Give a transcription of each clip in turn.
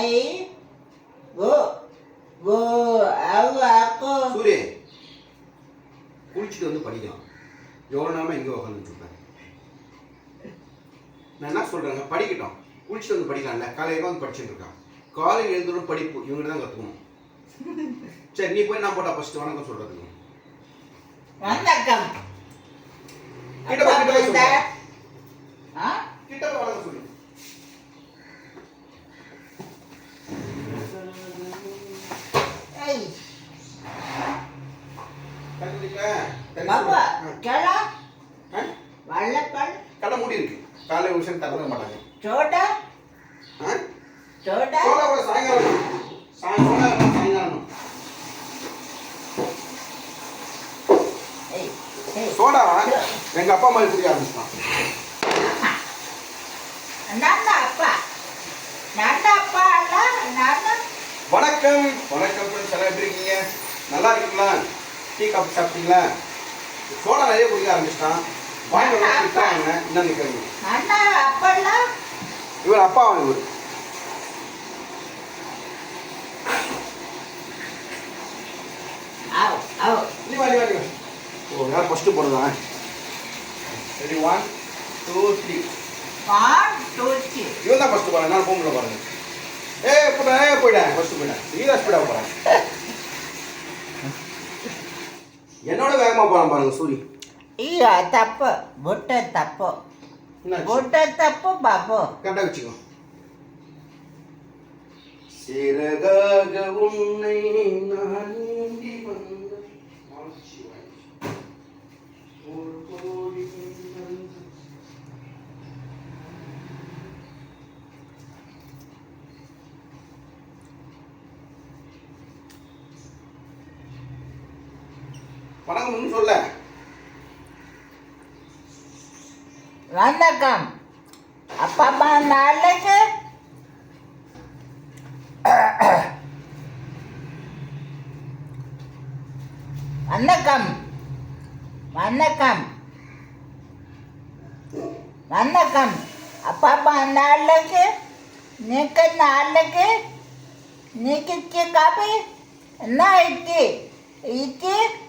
ஐ ஓ ஓ அவ அக்கோ சூரிய குளிச்சுட்டு வந்து படிக்கலாம் எவ்வளோ நேரமா இங்கே உட்காந்துட்டு இருப்பேன் நான் என்ன சொல்கிறேங்க படிக்கட்டும். குளிச்சுட்டு வந்து படிக்கலாம்ல. காலையில் வந்து படிச்சுட்டு இருக்கான். காலையில் எழுந்தோட படிப்பு. இவங்ககிட்ட தான் கற்றுக்கணும் சரி நீ போய் நான் போட்டா ஃபஸ்ட்டு வணக்கம் சொல்கிறதுக்கு வணக்கம். கிட்ட கிட்ட கிட்ட வணக்கம் சொல்லு. வள்ளப்பன். கடை மூடி இருக்கு. ஒரு விஷயம் தரவே மாட்டாங்க. சோடா ஆ? சோடா சோடா கூட சாயங்காலம் சாயங்காலம் சாயங்காலம் சோடா எங்க அப்பா அம்மா குடிக்க ஆரம்பிச்சிட்டான். வணக்கம். வணக்கம் நல்லா இருக்கீங்களா? டீ காஃபி சாப்பிட்டீங்களா? சோடா நிறைய குடிக்க ஆரம்பிச்சிட்டான். வாங்கி என்ன நிற்கிறீங்க இவர் அப்பா அவன் இவர் நீ வா நீ வா நீ வா ஓ யார் ஃபஸ்ட்டு போடுறதா ரெடி ஒன் டூ த்ரீ இவன் தான் ஃபஸ்ட்டு போகிறேன் நான் போகல பாருங்க. ஏ போடா ஏ போயிட்டேன் ஃபஸ்ட்டு போயிட்டேன் நீ தான் ஸ்பீடாக போகிறேன் என்னோட வேகமா போறான் பாருங்க சூரி. ஐயோ தப்பு. பொட்டை தப்பு. பொட்டை தப்பு பாபு. கரெக்டா வச்சுக்கோ. சிறகாக உன்னை நான் ஏந்தி ஒரு கோடி நன்றி. சொல்ல. வணக்கம். அப்பா நாளைக்கு. வணக்கம். வணக்கம். வணக்கம். அப்பா நாளைக்கு. நீக்கு நாளைக்கு. நீக்கு காப்பி என்ன இட்லி? இட்லி.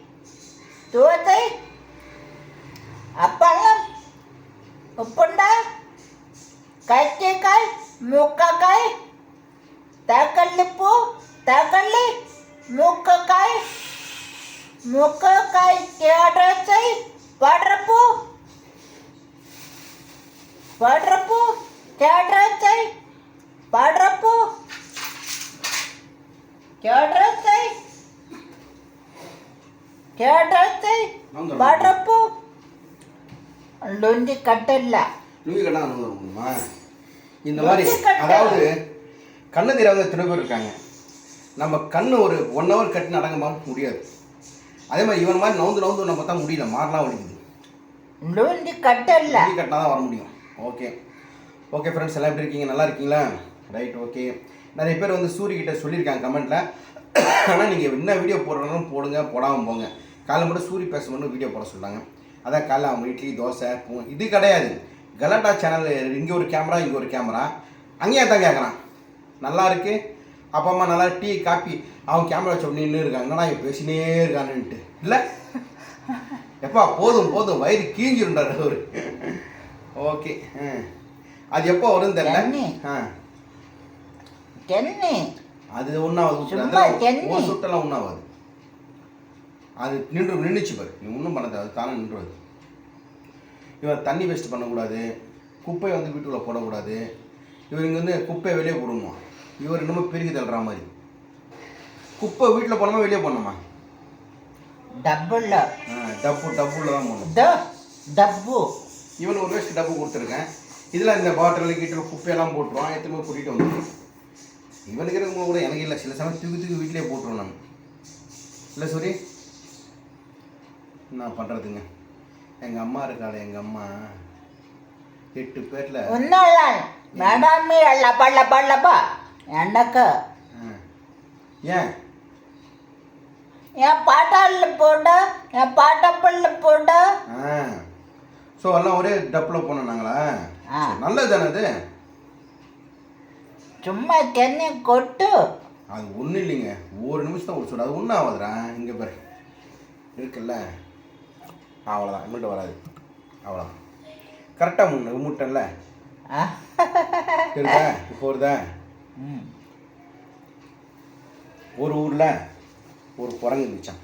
തൂവത്തേ അപ്പള്ളം ഉപ്പുണ്ട കയറ്റേക്കായ് മൂക്കക്കായ് തേക്കള്ളിപ്പൂ തേക്കള്ളി മൂക്കക്കായ് മൂക്കക്കായ് കേടച്ചൈ പടറപ്പൂ പടറപ്പൂ കേടച്ചൈ പടറപ്പൂ കേടച്ച കേടത്തെ വടപ്പു லொஞ்சி கட்டில்ல லூயி கட்டா இந்த மாதிரி அதாவது கண்ணு தெரியாத எத்தனை பேர் இருக்காங்க நம்ம கண்ணு ஒரு ஒன் ஹவர் கட்டி அடங்கமா முடியாது அதே மாதிரி இவன் மாதிரி நவுந்து நவுந்து நம்ம தான் முடியல மாறலாம் வலிக்குது லூஞ்சி கட்டில்ல லூயி கட்டினா தான் வர முடியும் ஓகே ஓகே ஃப்ரெண்ட்ஸ் எல்லாம் எப்படி இருக்கீங்க நல்லா இருக்கீங்களா ரைட் ஓகே நிறைய பேர் வந்து சூரிய சூரியகிட்ட சொல்லியிருக்காங்க கமெண்ட்டில் ஆனால் நீங்கள் என்ன வீடியோ போடுறதுனாலும் போடுங்க போடாமல் போங்க காலைல மட்டும் சூரி பேசணும்னு வீடியோ போட சொன்னாங்க அதான் காலைல அவங்க இட்லி தோசை பூ இது கிடையாது. கலாட்டா சேனல் இங்கே ஒரு கேமரா இங்கே ஒரு கேமரா அங்கேயே தான் கேட்குறான் நல்லா இருக்கு. அப்பா அம்மா நல்லா டீ காப்பி. அவன் கேமரா வச்சு நின்று இருக்காங்க. இவன் பேசினே இருக்கானுன்ட்டு. இல்லை? எப்பா போதும் போதும். வயிறு கீஞ்சிருண்டார் அவரு. ஓகே. அது எப்போ வரும் தெரியல. ஆ. தென்னி. அது ஒன்றாவது சுட்டெல்லாம் ஒன்றாவது அது நின்று நின்றுச்சு பாரு. நீ ஒன்றும் பண்ணாத அது தானே நின்று இவர் தண்ணி வேஸ்ட் பண்ணக்கூடாது. குப்பையை வந்து வீட்டுக்குள்ளே போடக்கூடாது. இவர் இங்கே வந்து குப்பையை வெளியே போடணுமா? இவர் இன்னமும் பெருகி தள்ளுற மாதிரி. குப்பை வீட்டில் போனோமா வெளியே போடணுமா? டப்புல டப்பு டப்புல தான் போடணும். டப்பு. இவன் ஒரு வேஸ்ட் டப்பு கொடுத்துருக்கேன். இதில் இந்த பாட்டில் கீட்டில் குப்பையெல்லாம் போட்டுருவான். எத்தனை கூட்டிகிட்டு வந்துடுவோம் இவனுக்கு இருக்கும்போது கூட எனக்கு இல்லை. சில சமயம் தூக்கி தூக்கி வீட்டிலே போட்டுருவோம் நான். இல்லை சரி? நான் பண்ணுறதுங்க எங்கள் அம்மா இருக்காளே எங்கள் அம்மா. எட்டு பேரில். ஒன்றும் மேடாமி லப்பா லப்பா லப்பா எனக்கு. ஏன்? என் பாட்டாளில் போடு என் பாட்டப்பள்ள போடு ஆ. ஸோ எல்லாம் ஒரே டப்பில் போனோம் நாங்களா நல்லது தானே அது? சும்மா தென்னை கொட்டு. அது ஒன்றும் இல்லைங்க. ஒரு நிமிஷம் தான் ஒரு சுடு அது ஒன்றும் ஆகாதுடா. இங்கே பாரு. இருக்குல்ல? அவ்வளோதான் இங்கிட்ட வராது. அவ்வளோதான் கரெக்டாக முன்ன மூட்டன்ல ஆ. இருக்குதா இப்போ வருதா. ஒரு ஊரில் ஒரு குரங்கு இருந்துச்சான்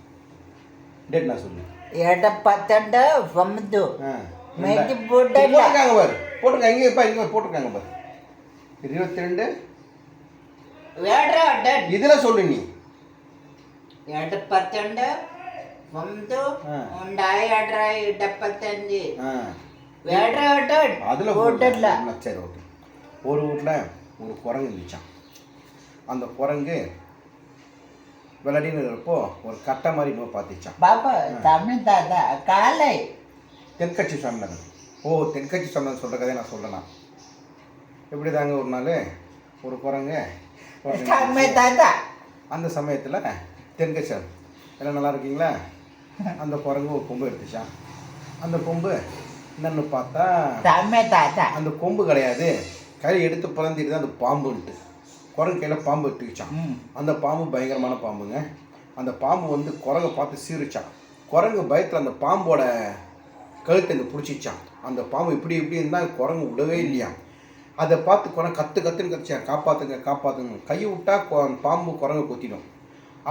டேட் நான் சொல்லு? எட பத்தண்டு மெதி இது போட்டல போட்டிருக்காங்க பாரு. போட்டிருக்காங்க இங்கே இப்போ இங்கே போட்டிருக்காங்க பாரு. இருபத்தி ரெண்டு இதில் சொல்லு நீ. எட பத்தண்டு ஒம்பது ஆ. ഉണ്ടായി എട ഇടപ്പത്തഞ്ച് ஆ വേട அதில் போட்டல சரி ஓகே ஒரு ஊரில் ஒரு குரங்கு இருந்துச்சான் அந்த குரங்கு விளையாடின்னு இருக்கிறப்போ ஒரு கட்டை மாதிரி இன்னும் பார்த்துச்சான் பாபா தமிழ் தாத்தா காலை தென்கட்சி சாமிநாதன் ஓ தென்கட்சி சாமிநாதன் சொல்கிற கதையை நான் சொல்கிறேன் எப்படி தாங்க ஒரு நாள் ஒரு குரங்கு ஒரு தமிழ் தாத்தா அந்த சமயத்தில் தென்கட்சி சாமி எல்லாம் நல்லா இருக்கீங்களா அந்த குரங்கு ஒரு கொம்பு எடுத்துச்சான் அந்த கொம்பு என்னன்னு பார்த்தா தாத்தா. அந்த கொம்பு கிடையாது. கை எடுத்து பிறந்திட்டு தான் அந்த பாம்புன்ட்டு. குரங்கு கையில் பாம்பு எடுத்துக்கிச்சான் அந்த பாம்பு பயங்கரமான பாம்புங்க. அந்த பாம்பு வந்து குரங்கை பார்த்து சீரிச்சான் குரங்கு பயத்தில் அந்த பாம்போட கழுத்தை இந்த பிடிச்சிச்சான் அந்த பாம்பு இப்படி இப்படி இருந்தால் குரங்கு விடவே இல்லையா? அதை பார்த்து குரங்கு கற்று கற்றுன்னு கத்திச்சான் காப்பாற்றுங்க காப்பாற்றுங்க கையை விட்டா கொ- பாம்பு குரங்கை கொத்திடும்.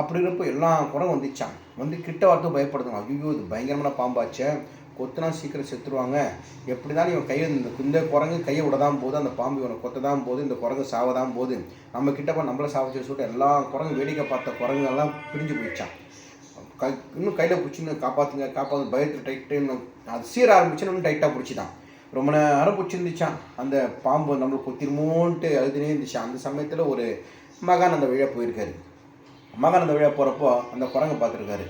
அப்படி இருப்போ எல்லா குரங்கும் வந்துச்சான் வந்து கிட்ட வரது பயப்படுதுங்க. ஐயோ இது பயங்கரமான பாம்பாச்சே. கொத்துனா சீக்கிரம் செத்துருவாங்க. எப்படி தான் இவன் கையை இந்த இந்த குரங்கு கையை விட தான் போகுது. அந்த பாம்பு இவனை கொத்த தான் இந்த குரங்கு சாவ தான் நம்ம கிட்ட போய் நம்மள சாவச்சு சொல்லிட்டு எல்லா குரங்கு வேடிக்கை பார்த்த குரங்குகள்லாம் பிரிஞ்சு போயிடுச்சான் கை இன்னும் கையில் பிடிச்சின்னு காப்பாற்றுங்க காப்பாற்று பயத்தில் டைட்டு அது சீர ஆரம்பிச்சுன்னு இன்னும் டைட்டாக பிடிச்சிதான். ரொம்ப நேரம் பிடிச்சிருந்துச்சான் அந்த பாம்பு நம்மளுக்கு கொத்திருமோன்ட்டு அழுதுனே இருந்துச்சான் அந்த சமயத்தில் ஒரு மகான் அந்த வழியாக போயிருக்காரு. மகன் அந்த வழியாக போகிறப்போ அந்த குரங்கை பார்த்துருக்காரு.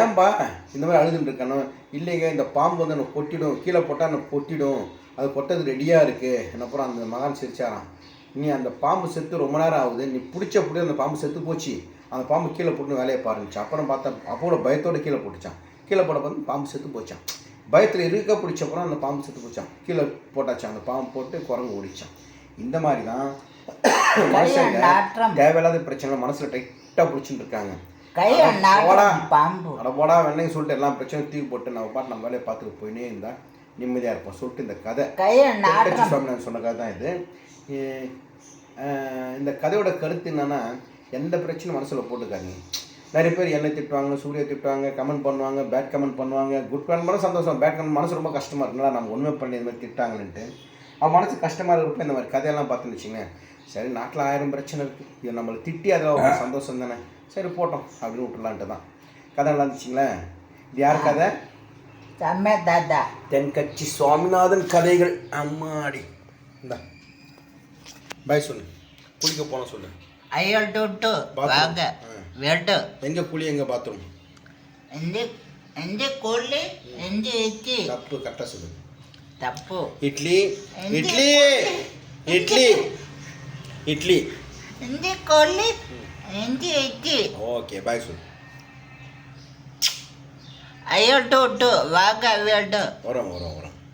ஏன்பா இந்த மாதிரி அழுதுன்னு இருக்கணும் இல்லைங்க இந்த பாம்பு வந்து எனக்கு கொட்டிடும். கீழே போட்டால் எனக்கு கொட்டிடும். அது கொட்டது ரெடியாக இருக்குது அப்புறம் அந்த மகான் சிரிச்சாராம். நீ அந்த பாம்பு செத்து ரொம்ப நேரம் ஆகுது. நீ பிடிச்ச பிடி அந்த பாம்பு செத்து போச்சு. அந்த பாம்பு கீழே போட்டு வேலையை பாருந்துச்சு அப்புறம் பார்த்தா அப்போ பயத்தோட கீழே போட்டுச்சான். கீழே போட பார்த்து பாம்பு செத்து போச்சான். பயத்தில் இருக்க பிடிச்சப்பறம் அந்த பாம்பு செத்து போச்சான். கீழே போட்டாச்சான். அந்த பாம்பு போட்டு குரங்கு ஓடிச்சான். இந்த மாதிரி தான் மனுஷங்க தேவையில்லாத பிரச்சனை மனசில் டைட்டாக பிடிச்சிட்டு இருக்காங்க போடா. வெண்ணையும் சொல்லிட்டு எல்லா பிரச்சனையும் தூக்கி போட்டு நம்ம பாட்டு நம்ம வேலையை பார்த்துட்டு போயினே இருந்தா நிம்மதியாக இருப்போம் சொல்லிட்டு இந்த கதை. சுவாமிநாதன் சொன்ன கதை தான் இது. இந்த கதையோட கருத்து என்னன்னா எந்த பிரச்சனையும் மனசில் போட்டுக்காதீங்க. நிறைய பேர் என்னை திட்டுவாங்க சூர்யா திட்டுவாங்க கமெண்ட் பண்ணுவாங்க பேட் கமெண்ட் பண்ணுவாங்க குட் கமெண்ட் பண்ண சந்தோஷம். பேட் கமெண்ட் மனசு ரொம்ப கஷ்டமாக இருக்குங்களா நம்ம உண்மை பண்ணி இந்த மாதிரி திட்டாங்களேன்ட்டு அவன் மனசு கஷ்டமாக இருக்கிறப்ப இந்த மாதிரி கதையெல்லாம் பார்த்துன்னு வச்சுங்களேன் சரி நாட்டில் ஆயிரம் பிரச்சனை இருக்குது இது நம்மளை திட்டி அதில் ஒரு சந்தோஷம் தானே? சரி போட்டோம் அப்படின்னு விட்டுலான்ட்டு தான். கதை நல்லா இருந்துச்சுங்களே? இது யார் கதை? தமிழ் தாத்தா. தென்கட்சி சுவாமிநாதன் கதைகள். அம்மாடி. இந்த. பாய் சொல்லு. குளிக்க போன சொல்லு. தொட்டு Bathroom. வாங்க. வெட்டு. எங்க குழி எங்க பாத்ரூம் இந்த இந்த கொல்லி இந்த இச்சி தப்பு கரெக்டாக சொல்லு. தப்பு. இட்லி எந்த இட்லி. இட்லி. இட்லி இந்த கொல்லி இந்த இச்சி ஓகே பாய் சொல்லு. அயல் தொட்டு வாங்க வெட்டு வரோம் வரோம் வரோம்.